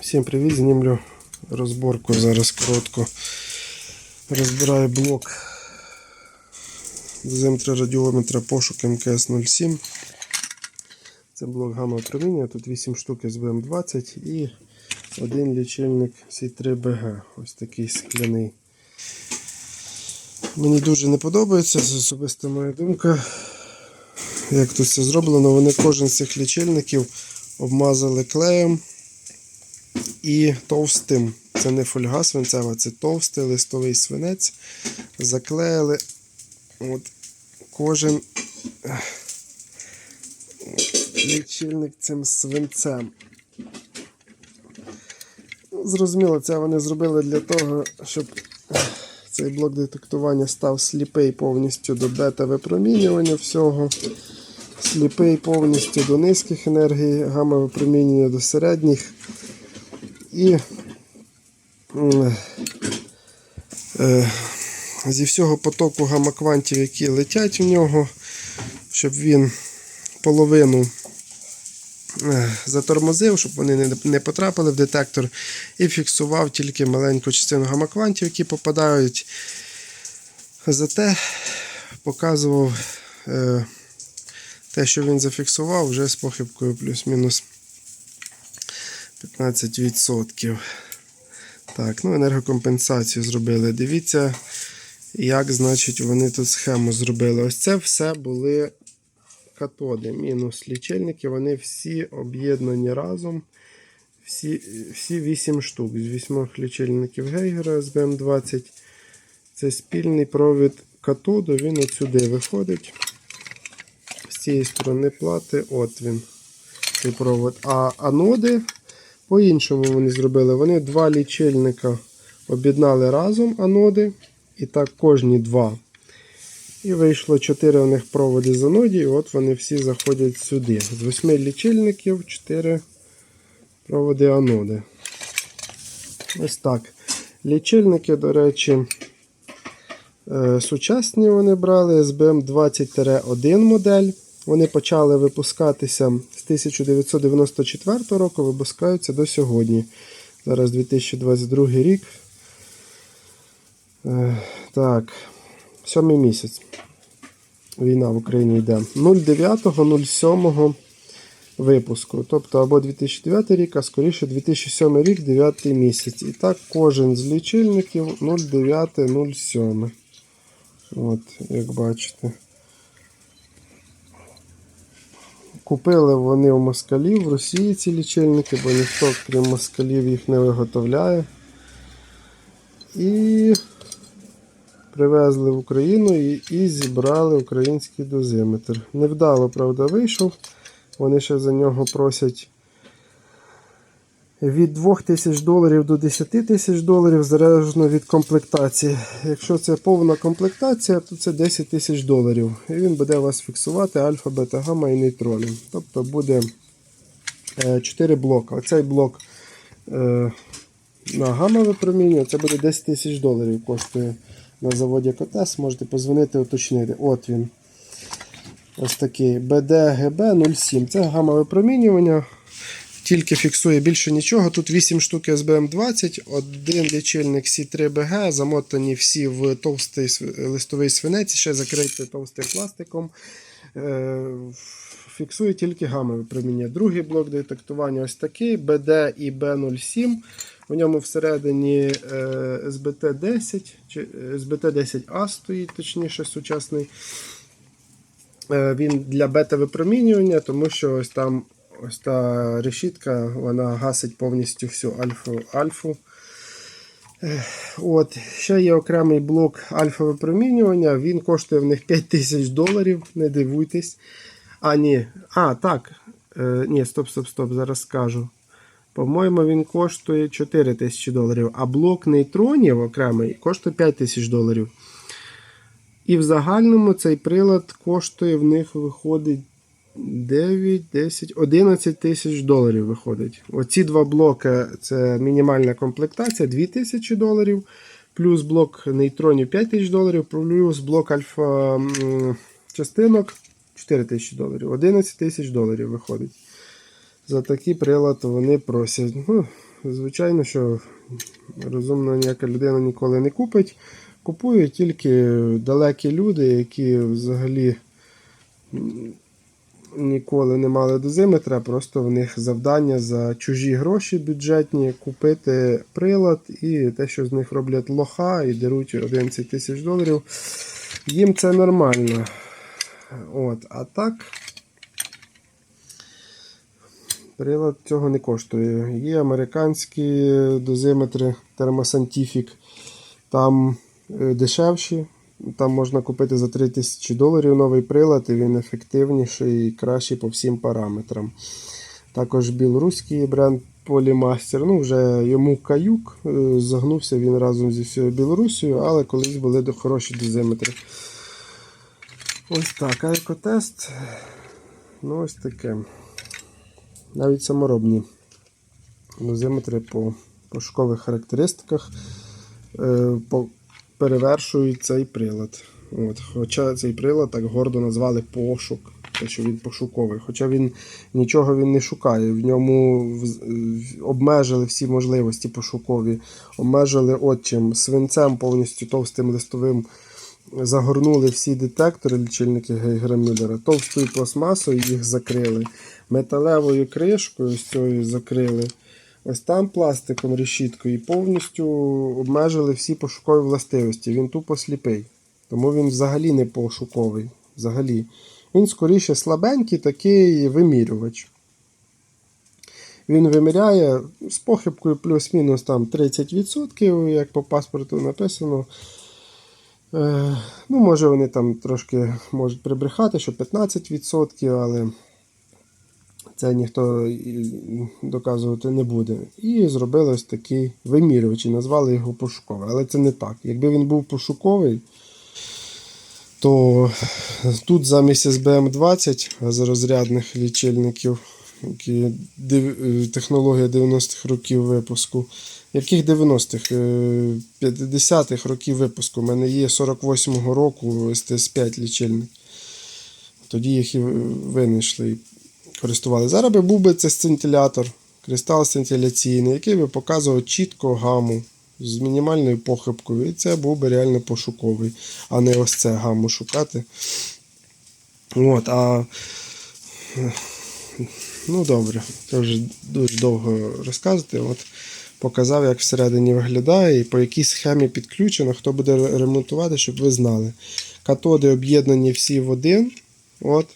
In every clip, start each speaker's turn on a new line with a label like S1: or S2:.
S1: Всім привіт, знімлю розборку зараз коротко. Розбираю блок дозиметра радіометра пошук МКС-07. Це блок гамма проміння, тут 8 штук СБМ20 і один лічильник C3BG. Ось такий скляний. Мені дуже не подобається, це особиста моя думка. Як тут це зроблено, вони кожен з цих лічильників обмазали клеєм і товстим. Це не фольга свинцева, це товстий листовий свинець. Заклеїли от кожен лічильник цим свинцем. Ну, Зрозуміло, це вони зробили для того, щоб цей блок детектування став сліпий повністю до бета-випромінювання всього. Сліпий повністю до низьких енергій, гамма-випромінювання до середніх. І е, зі всього потоку гамма-квантів, які летять в нього, щоб він половину е, затормозив, щоб вони не, потрапили в детектор, і фіксував тільки маленьку частину гамма-квантів, які попадають. Зате показував е, те, що він зафіксував, вже з похибкою плюс-мінус 15%. Так, ну енергокомпенсацію зробили. Дивіться, як значить, вони тут схему зробили. Ось це все були катоди, мінус лічильники, вони всі об'єднані разом. Всі всі 8 штук з 8 лічильників Гейгера SBM20. Це спільний провід катоду, він от сюди виходить. З цієї сторони плати, от він, цей провод. А аноди по-іншому вони зробили. Вони два лічильника об'єднали разом аноди. І так кожні два. І вийшло 4 у них проводи з аноді, і от вони всі заходять сюди. З 8 лічильників 4 проводи аноди. Ось так. Лічильники, до речі, е, сучасні вони брали SBM 20-1 модель. Вони почали випускатися 1994 року, випускаються до сьогодні. Зараз 2022 рік. Е, Так, сьомий місяць. Війна в Україні йде. 09.07 випуску. Тобто або 2009 рік, а скоріше 2007 рік, 9 місяць. І так кожен з лічильників 09.07. От, як бачите. Купили вони в москалів в Росії ці лічильники, бо ніхто, крім москалів, їх не виготовляє. І привезли в Україну і, і зібрали український дозиметр. Невдало, правда, вийшов. Вони ще за нього просять від 2 тисяч доларів до 10 тисяч доларів, залежно від комплектації. Якщо це повна комплектація, то це 10 тисяч доларів. І він буде у вас фіксувати альфа, бета, гамма і нейтрони. Тобто буде 4 блока. Оцей блок е, на гамма випромінює, це буде 10 тисяч доларів. Коштує на заводі КТС. Можете позвонити, уточнити. От він. Ось такий BDGB 07. Це гамма випромінювання. Тільки фіксує більше нічого. Тут 8 штук SBM20, один лічильник C3BG, замотані всі в товстий листовий свинець, ще закритий товстим пластиком. Е, Фіксує тільки гамма випроміння. Другий блок детектування ось такий BD і B07. У ньому всередині е, SBT10 чи SBT10A стоїть, точніше, сучасний. Е, Він для бета-випромінювання, тому що ось там ось та решітка вона гасить повністю всю альфу. альфу. От, Ще є окремий блок альфа-випромінювання. Він коштує в них 5 тисяч доларів, не дивуйтесь. А, ні. А, так. Е, ні, стоп, стоп, стоп, зараз скажу. По-моєму, він коштує 4 тисячі доларів, а блок нейтронів окремий коштує 5 тисяч доларів. І в загальному цей прилад коштує в них виходить 9, 10, 11 тисяч доларів виходить. Оці два блоки це мінімальна комплектація 2 тисячі доларів, плюс блок нейтронів 5 тисяч доларів, плюс блок альфа частинок 4 тисячі доларів. 11 тисяч доларів виходить. За такий прилад вони просять. Ну, звичайно, що розумна ніяка людина ніколи не купить. Купують тільки далекі люди, які взагалі ніколи не мали дозиметра, просто в них завдання за чужі гроші бюджетні купити прилад і те, що з них роблять лоха і деруть 11 тисяч доларів. Їм це нормально. От, а так. Прилад цього не коштує. Є американські дозиметри Thermoscientific, там е, дешевші. Там можна купити за 3000 доларів новий прилад, і він ефективніший і кращий по всім параметрам. Також білоруський бренд Polymaster. Ну, вже йому каюк. е, Загнувся він разом зі всією Білорусією, але колись були хороші дозиметри. Ось так, а екотест. Ну, ось таке. Навіть саморобні дозиметри по пошукових характеристиках е, по, перевершують цей прилад. От, хоча цей прилад так гордо назвали пошук, те, що він пошуковий. Хоча він нічого він не шукає. В ньому обмежили всі можливості пошукові, обмежили от чим свинцем повністю товстим листовим. Загорнули всі детектори, лічильники Гейгера Мюллера, товстою пластмасою їх закрили, металевою кришкою з цією закрили. Ось там пластиком решіткою повністю обмежили всі пошукові властивості. Він тупо сліпий. Тому він взагалі не пошуковий. Взагалі. Він скоріше слабенький такий вимірювач. Він виміряє з похибкою плюс-мінус там 30%, як по паспорту написано. Е, ну, може, вони там трошки можуть прибрехати, що 15%, але це ніхто доказувати не буде. І зробили ось такий вимірювач і назвали його пошуковий. Але це не так. Якби він був пошуковий, то тут замість SBM20 газорозрядних лічильників, які е, технологія 90-х років випуску. Яких 90-х? Е, 50-х років випуску. У мене є 48-го року СТС-5 лічильник. Тоді їх і винайшли користували. Зараз би був би це сцинтилятор, кристал сцинтиляційний, який би показував чітко гаму з мінімальною похибкою. І це був би реально пошуковий, а не ось це гаму шукати. От, а ну добре, це вже дуже довго розказувати. От, показав, як всередині виглядає і по якій схемі підключено, хто буде ремонтувати, щоб ви знали. Катоди об'єднані всі в один. От,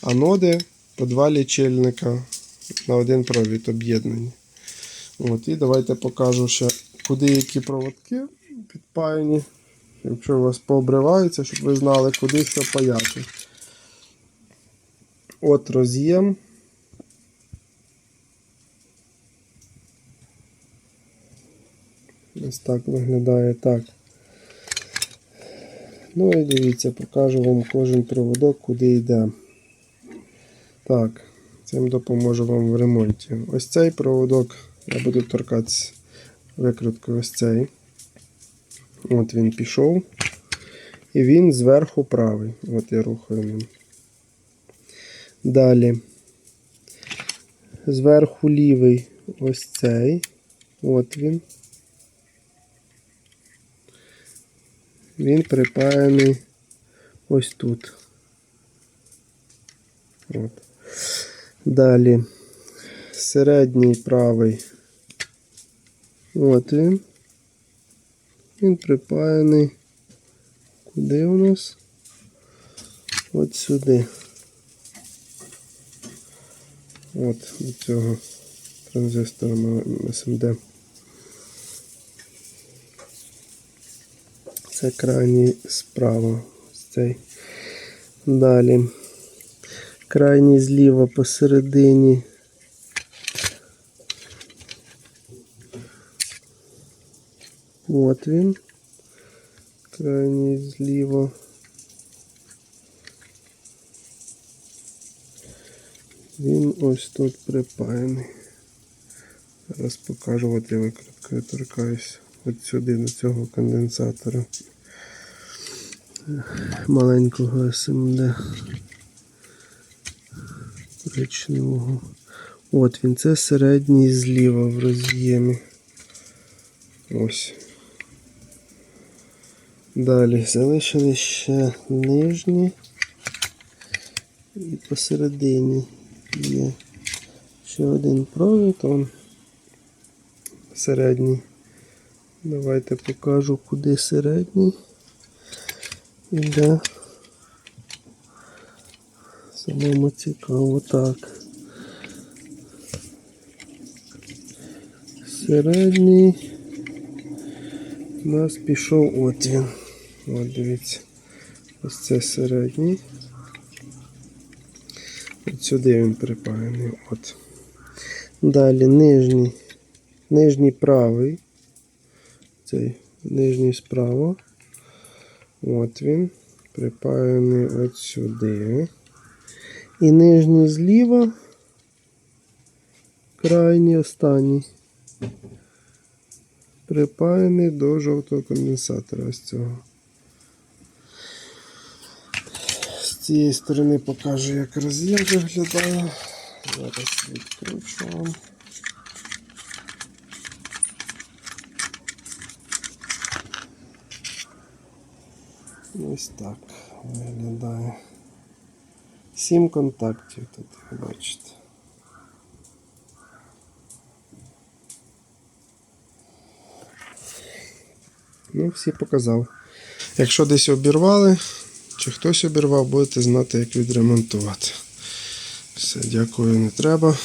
S1: аноди по два лічильника на один провід об'єднані. От, і давайте покажу ще, куди які проводки підпаяні. Якщо у вас пообриваються, щоб ви знали, куди що паяти. От роз'єм. Ось так виглядає так. Ну і дивіться, покажу вам кожен проводок, куди йде. Так, цим допоможу вам в ремонті. Ось цей проводок я буду торкатися викруткою ось цей. От він пішов. І він зверху правий. От я рухаю ним. Далі. Зверху лівий ось цей. От він. Він припаяний ось тут. От. Далі середній правий. От він. Він припаяний. Куди у нас? От сюди. От до цього транзистора СМД. Це крайній справа. Ось цей. Далі. Крайній зліва посередині. От він. Крайній зліва. Він ось тут припаяний. Зараз покажу, от я викруткою торкаюсь от сюди до цього конденсатора маленького СМД коричневого. От він, це середній зліва в роз'ємі. Ось. Далі залишили ще нижні. І посередині є ще один провід, он середній. Давайте покажу, куди середній. Іде. Самому цікаво так. Середній. У нас пішов от він. От дивіться. Ось це середній. От сюди він припаяний. От. Далі нижній. Нижній правий. Цей нижній справа. От він. Припаяний от сюди. І нижній зліва. Крайній останній. Припаяний до жовтого конденсатора ось цього. З цієї сторони покажу, як роз'єм виглядає. Зараз відкручу вам. Ось так виглядає. Сім контактів тут, бачите. Ну, всі показав. Якщо десь обірвали, чи хтось обірвав, будете знати, як відремонтувати. Все, дякую, не треба.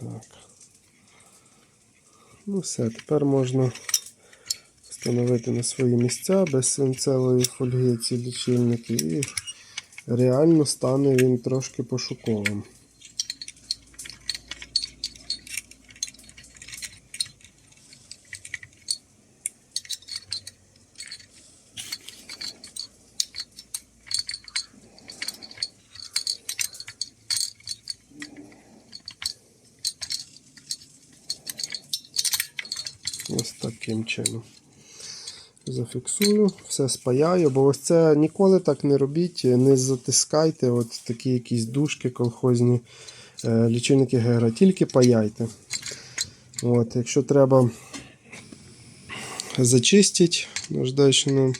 S1: Так. Ну все, тепер можна встановити на свої місця без свинцевої фольги ці лічильники і реально стане він трошки пошуковим. Ось таким чином. Зафіксую, все спаяю, бо ось це ніколи так не робіть, не затискайте от такі якісь дужки колхозні е, лічильники ГР, тільки паяйте. От, якщо треба зачистіть наждачним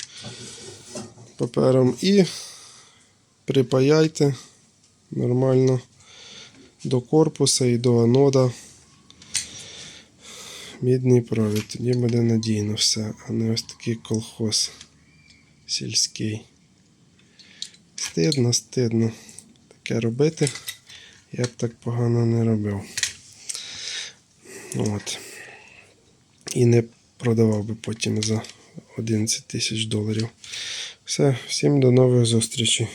S1: папером і припаяйте нормально до корпуса і до анода мідний провід. Тоді буде надійно все, а не ось такий колхоз сільський. Стидно, стидно таке робити. Я б так погано не робив. От. І не продавав би потім за 11 тисяч доларів. Все, всім до нових зустрічей.